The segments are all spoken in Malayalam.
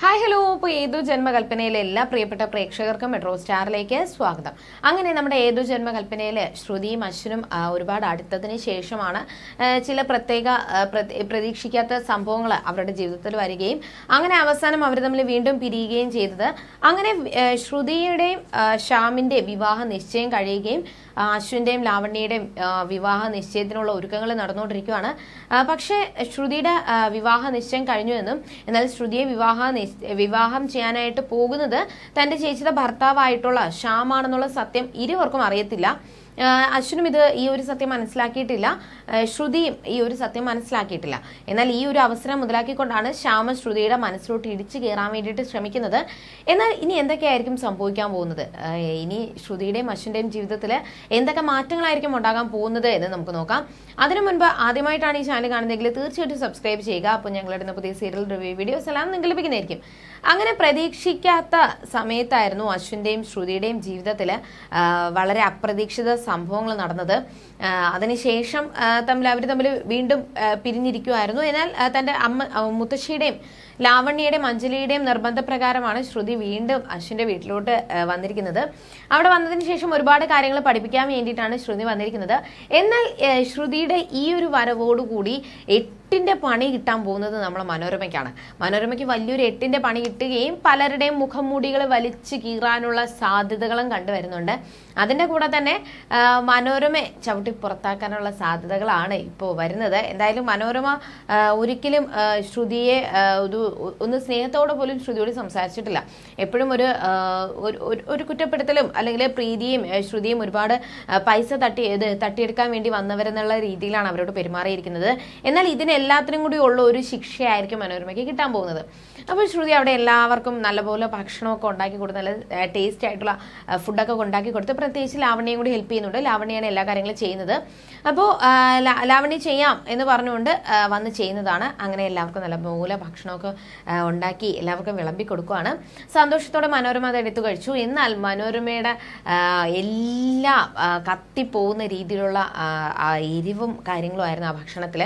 Hi hello. ഇപ്പോൾ ഏതു ജന്മകൽപ്പനയിലെ എല്ലാ പ്രിയപ്പെട്ട പ്രേക്ഷകർക്കും മെട്രോ സ്റ്റാറിലേക്ക് സ്വാഗതം. അങ്ങനെ നമ്മുടെ ഏതു ജന്മകൽപ്പനയിൽ ശ്രുതിയും അശ്വനും ഒരുപാട് അടുത്തതിന് ശേഷമാണ് ചില പ്രത്യേക പ്രതീക്ഷിക്കാത്ത സംഭവങ്ങൾ അവരുടെ ജീവിതത്തിൽ വരികയും അങ്ങനെ അവസാനം അവർ തമ്മിൽ വീണ്ടും പിരിയുകയും ചെയ്തത്. അങ്ങനെ ശ്രുതിയുടെയും ശ്യാമിന്റെ വിവാഹ നിശ്ചയം കഴിയുകയും അശ്വിന്റെയും ലാവണ്യയുടെയും വിവാഹ നിശ്ചയത്തിനുള്ള ഒരുക്കങ്ങൾ നടന്നുകൊണ്ടിരിക്കുകയാണ്. പക്ഷേ ശ്രുതിയുടെ വിവാഹ നിശ്ചയം കഴിഞ്ഞു എന്നും എന്നാൽ ശ്രുതിയെ വിവാഹ വിവാഹം ചെയ്യാനായിട്ട് പോകുന്നത് തന്റെ ചേച്ചിയുടെ ഭർത്താവായിട്ടുള്ള ശ്യാമാണെന്നുള്ള സത്യം ഇരുവർക്കും അറിയത്തില്ല. അശ്വിനും ഇത് ഈ ഒരു സത്യം മനസ്സിലാക്കിയിട്ടില്ല. ശ്രുതിയും ഈ ഒരു സത്യം മനസ്സിലാക്കിയിട്ടില്ല. എന്നാൽ ഈ ഒരു അവസരം മുതലാക്കിക്കൊണ്ടാണ് ശ്യാമ ശ്രുതിയുടെ മനസ്സിലോട്ട് ഇടിച്ചു കയറാൻ വേണ്ടിയിട്ട് ശ്രമിക്കുന്നത്. എന്നാൽ ഇനി എന്തൊക്കെയായിരിക്കും സംഭവിക്കാൻ പോകുന്നത്? ഇനി ശ്രുതിയുടെയും അശ്വിന്റെയും ജീവിതത്തിൽ എന്തൊക്കെ മാറ്റങ്ങളായിരിക്കും ഉണ്ടാകാൻ പോകുന്നത് എന്ന് നമുക്ക് നോക്കാം. അതിനു മുൻപ് ആദ്യമായിട്ടാണ് ഈ ചാനൽ കാണുന്നതെങ്കിൽ തീർച്ചയായിട്ടും സബ്സ്ക്രൈബ് ചെയ്യുക. അപ്പോൾ ഞങ്ങളുടെ പുതിയ സീരിയൽ റിവ്യൂ വീഡിയോസ് എല്ലാം നിങ്ങൾ ലഭിക്കുന്നതായിരിക്കും അങ്ങനെ പ്രതീക്ഷിക്കാത്ത സമയത്തായിരുന്നു അശ്വിന്റെയും ശ്രുതിയുടെയും ജീവിതത്തിൽ വളരെ അപ്രതീക്ഷിത സംഭവങ്ങൾ നടന്നത്. അതിനുശേഷം തമ്മിൽ അവർ തമ്മിൽ വീണ്ടും പിരിഞ്ഞിരിക്കുമായിരുന്നു എന്നാൽ തന്റെ അമ്മ മുത്തശ്ശിയുടെയും ലാവണ്യയുടെയും അഞ്ജലിയുടെയും നിർബന്ധപ്രകാരമാണ് ശ്രുതി വീണ്ടും അശ്വിന്റെ വീട്ടിലോട്ട് വന്നിരിക്കുന്നത്. അവിടെ വന്നതിന് ശേഷം ഒരുപാട് കാര്യങ്ങൾ പഠിപ്പിക്കാൻ വേണ്ടിയിട്ടാണ് ശ്രുതി വന്നിരിക്കുന്നത്. എന്നാൽ ശ്രുതിയുടെ ഈ ഒരു വരവോടുകൂടി എട്ടിന്റെ പണി കിട്ടാൻ പോകുന്നത് നമ്മളെ മനോരമയ്ക്കാണ്. മനോരമയ്ക്ക് വലിയൊരു എട്ടിന്റെ പണി കിട്ടുകയും പലരുടെയും മുഖംമൂടികൾ വലിച്ചു കീറാനുള്ള സാധ്യതകളും കണ്ടുവരുന്നുണ്ട്. അതിന്റെ കൂടെ തന്നെ മനോരമ ചവിട്ടി പുറത്താക്കാനുള്ള സാധ്യതകളാണ് ഇപ്പോൾ വരുന്നത്. എന്തായാലും മനോരമ ഒരിക്കലും ശ്രുതിയെ ഒരു ഒന്ന് സ്നേഹത്തോടെ പോലും ശ്രുതിയോട് സംസാരിച്ചിട്ടില്ല. എപ്പോഴും ഒരു ഒരു- കുറ്റപ്പെടുത്തലും അല്ലെങ്കിൽ പ്രീതിയും ശ്രുതിയും ഒരുപാട് പൈസ തട്ടി തട്ടിയെടുക്കാൻ വേണ്ടി വന്നവരെന്നുള്ള രീതിയിലാണ് അവരോട് പെരുമാറിയിരിക്കുന്നത്. എന്നാൽ ഇതിനെല്ലാത്തിനും കൂടി ഉള്ള ഒരു ശിക്ഷയായിരിക്കും മനോരമയ്ക്ക് കിട്ടാൻ പോകുന്നത്. അപ്പോൾ ശ്രുതി അവിടെ എല്ലാവർക്കും നല്ലപോലെ ഭക്ഷണമൊക്കെ ഉണ്ടാക്കി കൊടുത്ത് നല്ല ടേസ്റ്റ് ആയിട്ടുള്ള ഫുഡൊക്കെ ഉണ്ടാക്കി കൊടുത്ത് പ്രത്യേകിച്ച് ലാവണ്യയും കൂടി ഹെൽപ്പ് ചെയ്യുന്നുണ്ട്. ലാവണ്യാണ് എല്ലാ കാര്യങ്ങളും ചെയ്യുന്നത്. അപ്പോൾ ലാവണ്യ ചെയ്യാം എന്ന് പറഞ്ഞുകൊണ്ട് വന്ന് ചെയ്യുന്നതാണ്. അങ്ങനെ എല്ലാവർക്കും നല്ല മൂല ഭക്ഷണമൊക്കെ ഉണ്ടാക്കി എല്ലാവർക്കും വിളമ്പി കൊടുക്കുകയാണ് സന്തോഷത്തോടെ മനോരമ അത് എടുത്തു കഴിച്ചു. എന്നാൽ മനോരമയുടെ എല്ലാ കത്തിപ്പോകുന്ന രീതിയിലുള്ള എരിവും കാര്യങ്ങളും ആയിരുന്നു ആ ഭക്ഷണത്തിൽ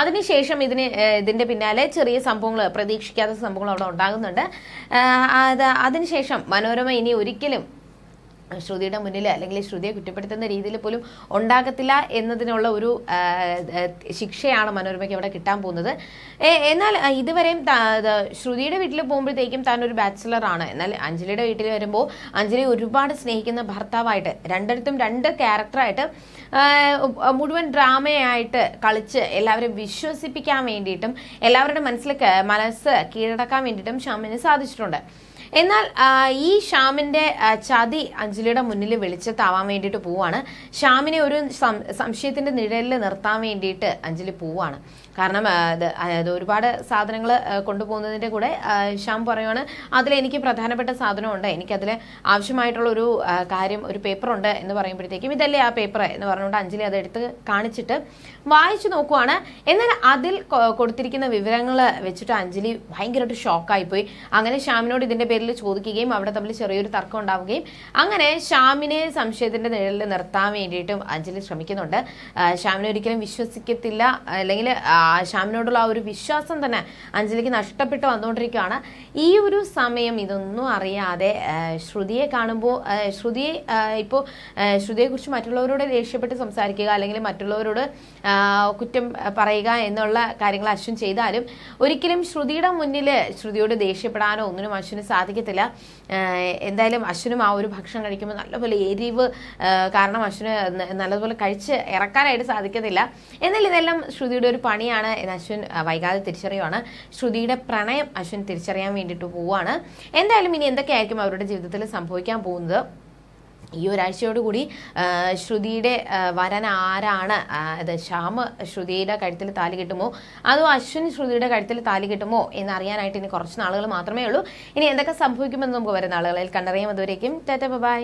അതിനുശേഷം ഇതിന് ഇതിന്റെ പിന്നാലെ ചെറിയ സംഭവങ്ങൾ പ്രതീക്ഷിക്കാത്ത സംഭവങ്ങൾ അവിടെ ഉണ്ടാകുന്നുണ്ട്. അത് അതിനുശേഷം മനോരമ ഇനി ഒരിക്കലും ശ്രുതിയുടെ മുന്നിൽ അല്ലെങ്കിൽ ശ്രുതിയെ കുറ്റപ്പെടുത്തുന്ന രീതിയിൽ പോലും ഉണ്ടാകത്തില്ല എന്നതിനുള്ള ഒരു ശിക്ഷയാണ് മനോരമയ്ക്ക് അവിടെ കിട്ടാൻ പോകുന്നത്. എന്നാൽ ഇതുവരെയും ശ്രുതിയുടെ വീട്ടിൽ പോകുമ്പോഴത്തേക്കും താൻ ഒരു ബാച്ചിലർ ആണ്. എന്നാൽ അഞ്ജലിയുടെ വീട്ടിൽ വരുമ്പോൾ അഞ്ജലി ഒരുപാട് സ്നേഹിക്കുന്ന ഭർത്താവായിട്ട് രണ്ടിടത്തും രണ്ട് ക്യാരക്ടറായിട്ട് മുഴുവൻ ഡ്രാമയായിട്ട് കളിച്ച് എല്ലാവരും വിശ്വസിപ്പിക്കാൻ വേണ്ടിയിട്ടും എല്ലാവരുടെ മനസ്സിൽ മനസ്സ് കീഴടക്കാൻ വേണ്ടിയിട്ടും ഷാമിന് സാധിച്ചിട്ടുണ്ട്. എന്നാൽ ഈ ഷാമിന്റെ ചതി അഞ്ജലിയുടെ മുന്നിൽ വെളിച്ചത്താവാൻ വേണ്ടിയിട്ട് പോവാണ്. ഷാമിനെ ഒരു സംശയത്തിന്റെ നിഴലിൽ നിർത്താൻ വേണ്ടിയിട്ട് അഞ്ജലി പോവാണ്. കാരണം അതായത് അത് ഒരുപാട് സാധനങ്ങൾ കൊണ്ടുപോകുന്നതിന്റെ കൂടെ ഷാം പറയുവാണ് അതിൽ എനിക്ക് പ്രധാനപ്പെട്ട സാധനമുണ്ട്. എനിക്കതിൽ ആവശ്യമായിട്ടുള്ള ഒരു കാര്യം ഒരു പേപ്പറുണ്ട് എന്ന് പറയുമ്പോഴത്തേക്കും ഇതല്ലേ ആ പേപ്പർ എന്ന് പറഞ്ഞുകൊണ്ട് അഞ്ജലി അത് എടുത്ത് കാണിച്ചിട്ട് വായിച്ചു നോക്കുവാണ്. എന്നാൽ അതിൽ കൊടുത്തിരിക്കുന്ന വിവരങ്ങൾ വെച്ചിട്ട് അഞ്ജലി ഭയങ്കരമായിട്ട് ഷോക്കായിപ്പോയി. അങ്ങനെ ഷ്യാമിനോട് ഇതിന്റെ പേരിൽ ചോദിക്കുകയും അവിടെ തമ്മിൽ ചെറിയൊരു തർക്കം ഉണ്ടാവുകയും അങ്ങനെ ഷ്യാമിനെ സംശയത്തിന്റെ നിഴലിൽ നിർത്താൻ വേണ്ടിയിട്ടും അഞ്ജലി ശ്രമിക്കുന്നുണ്ട്. ഷ്യാമിനെ ഒരിക്കലും വിശ്വസിക്കത്തില്ല. അല്ലെങ്കിൽ ഷ്യാമിനോടുള്ള ആ ഒരു വിശ്വാസം തന്നെ അഞ്ജലിക്ക് നഷ്ടപ്പെട്ട് വന്നുകൊണ്ടിരിക്കുകയാണ്. ഈ ഒരു സമയം ഇതൊന്നും അറിയാതെ ശ്രുതിയെ കാണുമ്പോൾ ശ്രുതിയെ ഇപ്പോൾ ശ്രുതിയെക്കുറിച്ച് മറ്റുള്ളവരോട് ദേഷ്യപ്പെട്ട് സംസാരിക്കുക അല്ലെങ്കിൽ മറ്റുള്ളവരോട് കുറ്റം പറയുക എന്നുള്ള കാര്യങ്ങൾ അശ്വിൻ ചെയ്താലും ഒരിക്കലും ശ്രുതിയുടെ മുന്നിൽ ശ്രുതിയോട് ദേഷ്യപ്പെടാനോ ഒന്നിനും അശ്വിന് സാധിക്കത്തില്ല. എന്തായാലും അശ്വിനും ആ ഒരു ഭക്ഷണം കഴിക്കുമ്പോൾ നല്ലപോലെ എരിവ് കാരണം അശ്വിന് നല്ലതുപോലെ കഴിച്ച് ഇറക്കാനായിട്ട് സാധിക്കത്തില്ല. എന്നാൽ ഇതെല്ലാം ശ്രുതിയുടെ ഒരു പണിയാണ്. എന്ന് അശ്വിൻ വൈകാതെ തിരിച്ചറിയുവാണ്. ശ്രുതിയുടെ പ്രണയം അശ്വിൻ തിരിച്ചറിയാൻ വേണ്ടിയിട്ട് പോവുകയാണ്. എന്തായാലും ഇനി എന്തൊക്കെയായിരിക്കും അവരുടെ ജീവിതത്തിൽ സംഭവിക്കാൻ പോകുന്നത്? ഈ ഒരാഴ്ചയോടുകൂടി കൂടി ശ്രുതിയുടെ വരൻ ആരാണ്? അത് ശ്യാമ് ശ്രുതിയുടെ കഴുത്തിൽ താലി കിട്ടുമോ? അതോ അശ്വിൻ ശ്രുതിയുടെ കഴുത്തിൽ താലി കിട്ടുമോ? എന്ന് അറിയാനായിട്ട് ഇനി കുറച്ച് നാളുകൾ മാത്രമേ ഉള്ളൂ. ഇനി എന്തൊക്കെ സംഭവിക്കുമെന്ന് നമുക്ക് വരുന്ന ആളുകളിൽ കണ്ടറിയാം. അതുവരേക്കും ടാറ്റ ബൈ.